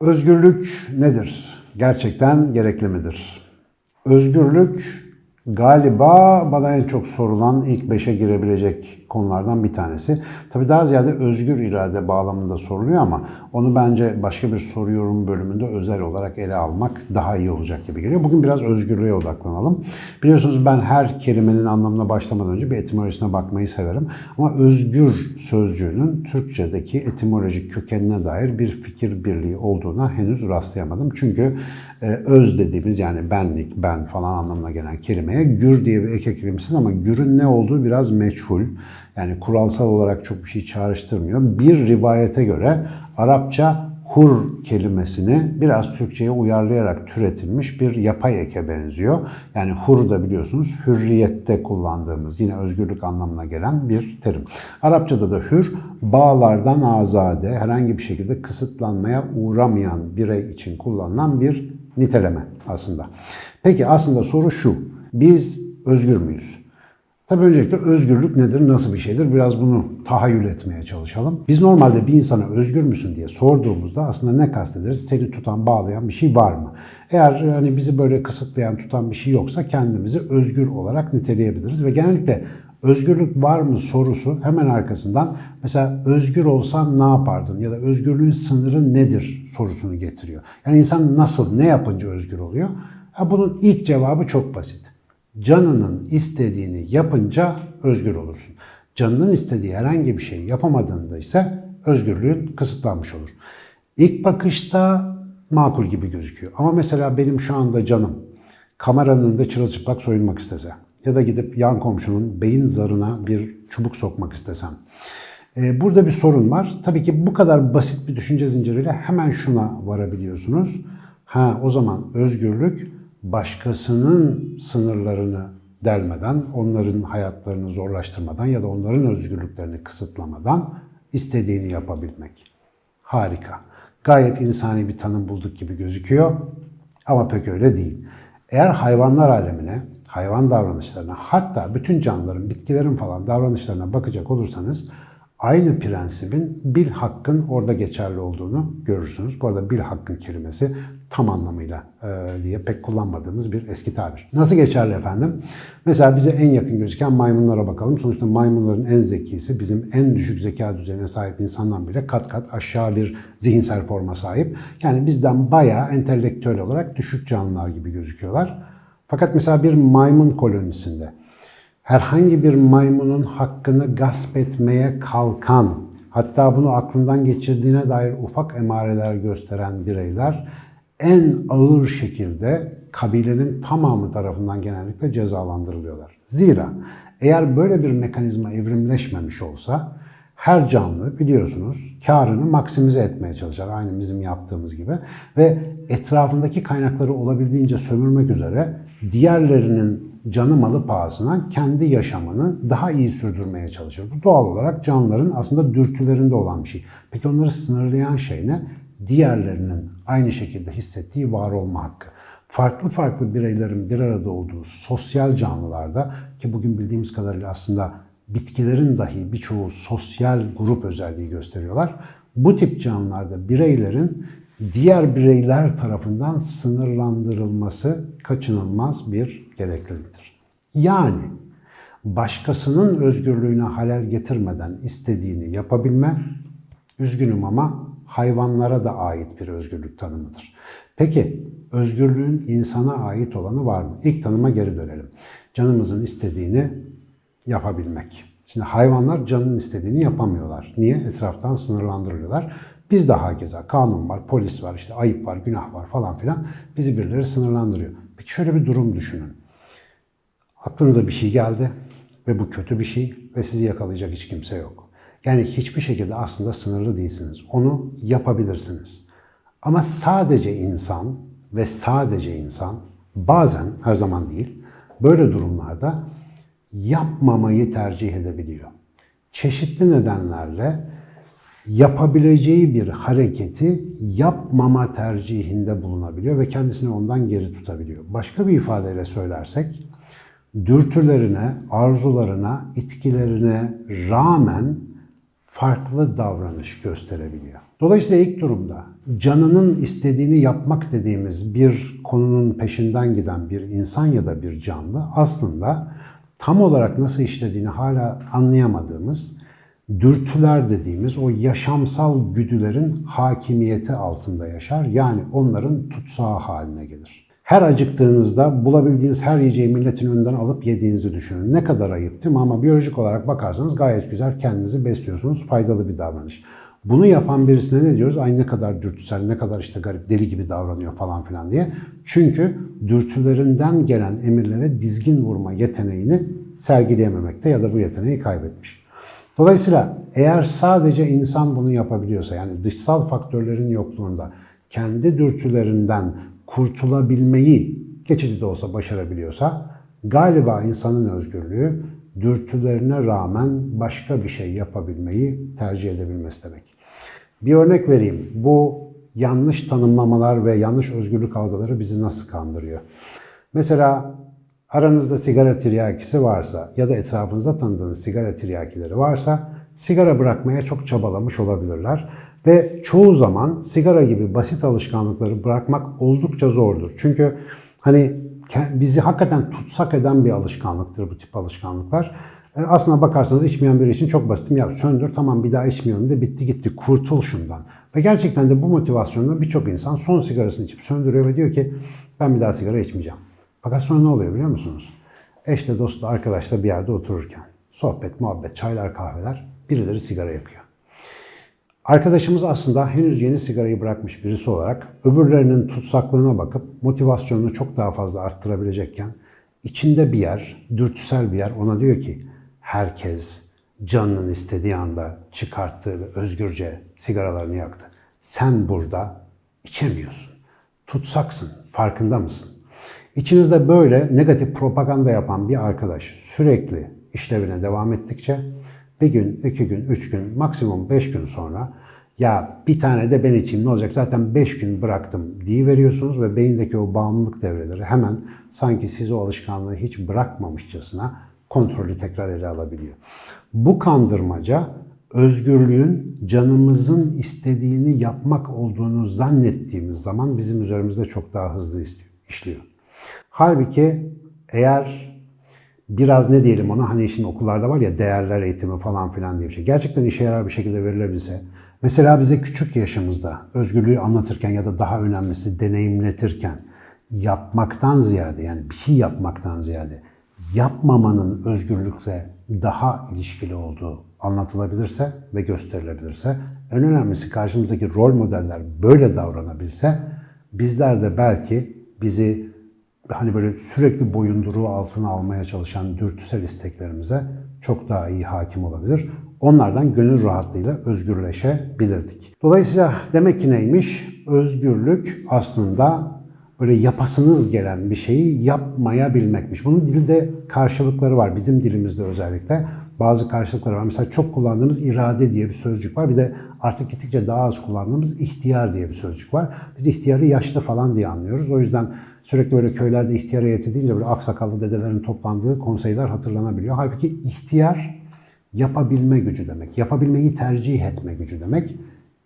Özgürlük nedir? Gerçekten gerekli midir? Özgürlük galiba bana en çok sorulan ilk beşe girebilecek konulardan bir tanesi. Tabii daha ziyade özgür irade bağlamında soruluyor ama onu bence başka bir soru yorum bölümünde özel olarak ele almak daha iyi olacak gibi geliyor. Bugün biraz özgürlüğe odaklanalım. Biliyorsunuz ben her kelimenin anlamına başlamadan önce bir etimolojisine bakmayı severim. Ama özgür sözcüğünün Türkçedeki etimolojik kökenine dair bir fikir birliği olduğuna henüz rastlayamadım. Çünkü öz dediğimiz yani benlik, ben falan anlamına gelen kelimeye gür diye bir ek eklemişsiniz ama gürün ne olduğu biraz meçhul. Yani kuralsal olarak çok bir şey çağrıştırmıyor. Bir rivayete göre Arapça hur kelimesini biraz Türkçe'ye uyarlayarak türetilmiş bir yapay eke benziyor. Yani hur da biliyorsunuz hürriyette kullandığımız yine özgürlük anlamına gelen bir terim. Arapçada da hür bağlardan azade herhangi bir şekilde kısıtlanmaya uğramayan birey için kullanılan bir niteleme aslında. Peki aslında soru şu. Biz özgür müyüz? Tabii öncelikle özgürlük nedir, nasıl bir şeydir? Biraz bunu tahayyül etmeye çalışalım. Biz normalde bir insana özgür müsün diye sorduğumuzda aslında ne kastederiz? Seni tutan, bağlayan bir şey var mı? Eğer hani bizi böyle kısıtlayan, tutan bir şey yoksa kendimizi özgür olarak niteleyebiliriz. Ve genellikle özgürlük var mı sorusu hemen arkasından mesela özgür olsan ne yapardın ya da özgürlüğün sınırı nedir sorusunu getiriyor. Yani insan nasıl, ne yapınca özgür oluyor? Ha, bunun ilk cevabı çok basit canının istediğini yapınca özgür olursun. Canının istediği herhangi bir şey yapamadığında ise özgürlüğün kısıtlanmış olur. İlk bakışta makul gibi gözüküyor. Ama mesela benim şu anda canım kameranın önünde çırılçıplak soyunmak istese ya da gidip yan komşunun beyin zarına bir çubuk sokmak istesem. Ee, burada bir sorun var. Tabii ki bu kadar basit bir düşünce zinciriyle hemen şuna varabiliyorsunuz. Ha o zaman özgürlük başkasının sınırlarını delmeden, onların hayatlarını zorlaştırmadan ya da onların özgürlüklerini kısıtlamadan istediğini yapabilmek. Harika. Gayet insani bir tanım bulduk gibi gözüküyor ama pek öyle değil. Eğer hayvanlar alemine, hayvan davranışlarına, hatta bütün canlıların, bitkilerin falan davranışlarına bakacak olursanız aynı prensibin bil hakkın orada geçerli olduğunu görürsünüz. Bu arada bil hakkın kelimesi tam anlamıyla e, diye pek kullanmadığımız bir eski tabir. Nasıl geçerli efendim? Mesela bize en yakın gözüken maymunlara bakalım. Sonuçta maymunların en zekisi bizim en düşük zeka düzeyine sahip insandan bile kat kat aşağı bir zihinsel forma sahip. Yani bizden bayağı entelektüel olarak düşük canlılar gibi gözüküyorlar. Fakat mesela bir maymun kolonisinde herhangi bir maymunun hakkını gasp etmeye kalkan, hatta bunu aklından geçirdiğine dair ufak emareler gösteren bireyler en ağır şekilde kabilenin tamamı tarafından genellikle cezalandırılıyorlar. Zira eğer böyle bir mekanizma evrimleşmemiş olsa her canlı biliyorsunuz karını maksimize etmeye çalışır. Aynı bizim yaptığımız gibi. Ve etrafındaki kaynakları olabildiğince sömürmek üzere diğerlerinin canı malı pahasına kendi yaşamını daha iyi sürdürmeye çalışır. Bu doğal olarak canlıların aslında dürtülerinde olan bir şey. Peki onları sınırlayan şey ne? Diğerlerinin aynı şekilde hissettiği var olma hakkı. Farklı farklı bireylerin bir arada olduğu sosyal canlılarda ki bugün bildiğimiz kadarıyla aslında bitkilerin dahi birçoğu sosyal grup özelliği gösteriyorlar. Bu tip canlılarda bireylerin diğer bireyler tarafından sınırlandırılması kaçınılmaz bir gerekliliktir. Yani başkasının özgürlüğüne halel getirmeden istediğini yapabilme, üzgünüm ama hayvanlara da ait bir özgürlük tanımıdır. Peki özgürlüğün insana ait olanı var mı? İlk tanıma geri dönelim. Canımızın istediğini yapabilmek. Şimdi hayvanlar canın istediğini yapamıyorlar. Niye? Etraftan sınırlandırılıyorlar. Biz de hakeza kanun var, polis var, işte ayıp var, günah var falan filan. Bizi birileri sınırlandırıyor. Peki şöyle bir durum düşünün. Aklınıza bir şey geldi ve bu kötü bir şey ve sizi yakalayacak hiç kimse yok. Yani hiçbir şekilde aslında sınırlı değilsiniz. Onu yapabilirsiniz. Ama sadece insan ve sadece insan bazen her zaman değil böyle durumlarda yapmamayı tercih edebiliyor. Çeşitli nedenlerle yapabileceği bir hareketi yapmama tercihinde bulunabiliyor ve kendisini ondan geri tutabiliyor. Başka bir ifadeyle söylersek, dürtülerine, arzularına, itkilerine rağmen farklı davranış gösterebiliyor. Dolayısıyla ilk durumda canının istediğini yapmak dediğimiz bir konunun peşinden giden bir insan ya da bir canlı aslında tam olarak nasıl işlediğini hala anlayamadığımız dürtüler dediğimiz o yaşamsal güdülerin hakimiyeti altında yaşar. Yani onların tutsağı haline gelir. Her acıktığınızda bulabildiğiniz her yiyeceği milletin önünden alıp yediğinizi düşünün. Ne kadar ayıp değil mi? Ama biyolojik olarak bakarsanız gayet güzel kendinizi besliyorsunuz. Faydalı bir davranış. Bunu yapan birisine ne diyoruz? Ay ne kadar dürtüsel, ne kadar işte garip, deli gibi davranıyor falan filan diye. Çünkü dürtülerinden gelen emirlere dizgin vurma yeteneğini sergileyememekte ya da bu yeteneği kaybetmiş. Dolayısıyla eğer sadece insan bunu yapabiliyorsa yani dışsal faktörlerin yokluğunda kendi dürtülerinden kurtulabilmeyi geçici de olsa başarabiliyorsa galiba insanın özgürlüğü dürtülerine rağmen başka bir şey yapabilmeyi tercih edebilmesi demek. Bir örnek vereyim. Bu yanlış tanımlamalar ve yanlış özgürlük algıları bizi nasıl kandırıyor? Mesela aranızda sigara tiryakisi varsa ya da etrafınızda tanıdığınız sigara tiryakileri varsa sigara bırakmaya çok çabalamış olabilirler. Ve çoğu zaman sigara gibi basit alışkanlıkları bırakmak oldukça zordur. Çünkü hani bizi hakikaten tutsak eden bir alışkanlıktır bu tip alışkanlıklar. E, aslına bakarsanız içmeyen biri için çok basitim. Ya söndür tamam bir daha içmiyorum de bitti gitti kurtul şundan. Ve gerçekten de bu motivasyonla birçok insan son sigarasını içip söndürüyor ve diyor ki ben bir daha sigara içmeyeceğim. Fakat sonra ne oluyor biliyor musunuz? Eşle dostla arkadaşla bir yerde otururken sohbet, muhabbet, çaylar, kahveler birileri sigara yakıyor. Arkadaşımız aslında henüz yeni sigarayı bırakmış birisi olarak öbürlerinin tutsaklığına bakıp motivasyonunu çok daha fazla arttırabilecekken içinde bir yer, dürtüsel bir yer ona diyor ki herkes canının istediği anda çıkarttı ve özgürce sigaralarını yaktı. Sen burada içemiyorsun. Tutsaksın. Farkında mısın? İçinizde böyle negatif propaganda yapan bir arkadaş sürekli işlevine devam ettikçe bir gün, iki gün, üç gün, maksimum beş gün sonra ya bir tane de ben içeyim ne olacak zaten beş gün bıraktım diye veriyorsunuz ve beyindeki o bağımlılık devreleri hemen sanki siz o alışkanlığı hiç bırakmamışçasına kontrolü tekrar ele alabiliyor. Bu kandırmaca özgürlüğün canımızın istediğini yapmak olduğunu zannettiğimiz zaman bizim üzerimizde çok daha hızlı işliyor. Halbuki eğer biraz ne diyelim ona hani şimdi okullarda var ya değerler eğitimi falan filan diye bir şey. Gerçekten işe yarar bir şekilde verilebilse. Mesela bize küçük yaşımızda özgürlüğü anlatırken ya da daha önemlisi deneyimletirken yapmaktan ziyade yani bir şey yapmaktan ziyade yapmamanın özgürlükle daha ilişkili olduğu anlatılabilirse ve gösterilebilirse en önemlisi karşımızdaki rol modeller böyle davranabilse bizler de belki bizi hani böyle sürekli boyunduruğu altına almaya çalışan dürtüsel isteklerimize çok daha iyi hakim olabilir. Onlardan gönül rahatlığıyla özgürleşebilirdik. Dolayısıyla demek ki neymiş? Özgürlük aslında böyle yapasınız gelen bir şeyi yapmayabilmekmiş. Bunun dilde karşılıkları var. Bizim dilimizde özellikle bazı karşılıkları var. Mesela çok kullandığımız irade diye bir sözcük var. Bir de artık gittikçe daha az kullandığımız ihtiyar diye bir sözcük var. Biz ihtiyarı yaşlı falan diye anlıyoruz. O yüzden sürekli böyle köylerde ihtiyar heyeti deyince böyle aksakallı dedelerin toplandığı konseyler hatırlanabiliyor. Halbuki ihtiyar yapabilme gücü demek. Yapabilmeyi tercih etme gücü demek.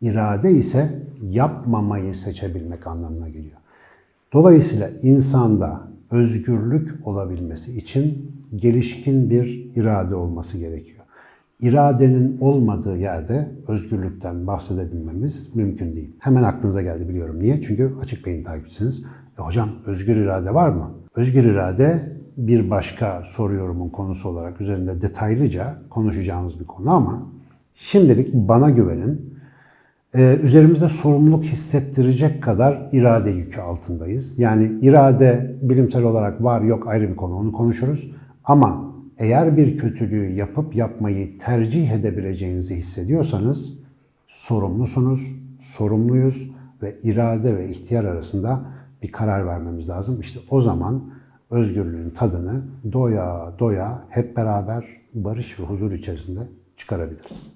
İrade ise yapmamayı seçebilmek anlamına geliyor. Dolayısıyla insanda özgürlük olabilmesi için gelişkin bir irade olması gerekiyor. İradenin olmadığı yerde özgürlükten bahsedebilmemiz mümkün değil. Hemen aklınıza geldi biliyorum. Niye? Çünkü açık beyin takipçisiniz. E hocam özgür irade var mı? Özgür irade bir başka soru yorumun konusu olarak üzerinde detaylıca konuşacağımız bir konu ama şimdilik bana güvenin. Ee, üzerimizde sorumluluk hissettirecek kadar irade yükü altındayız. Yani irade bilimsel olarak var yok ayrı bir konu onu konuşuruz. Ama eğer bir kötülüğü yapıp yapmayı tercih edebileceğinizi hissediyorsanız sorumlusunuz, sorumluyuz ve irade ve ihtiyar arasında bir karar vermemiz lazım. İşte o zaman özgürlüğün tadını doya doya hep beraber barış ve huzur içerisinde çıkarabiliriz.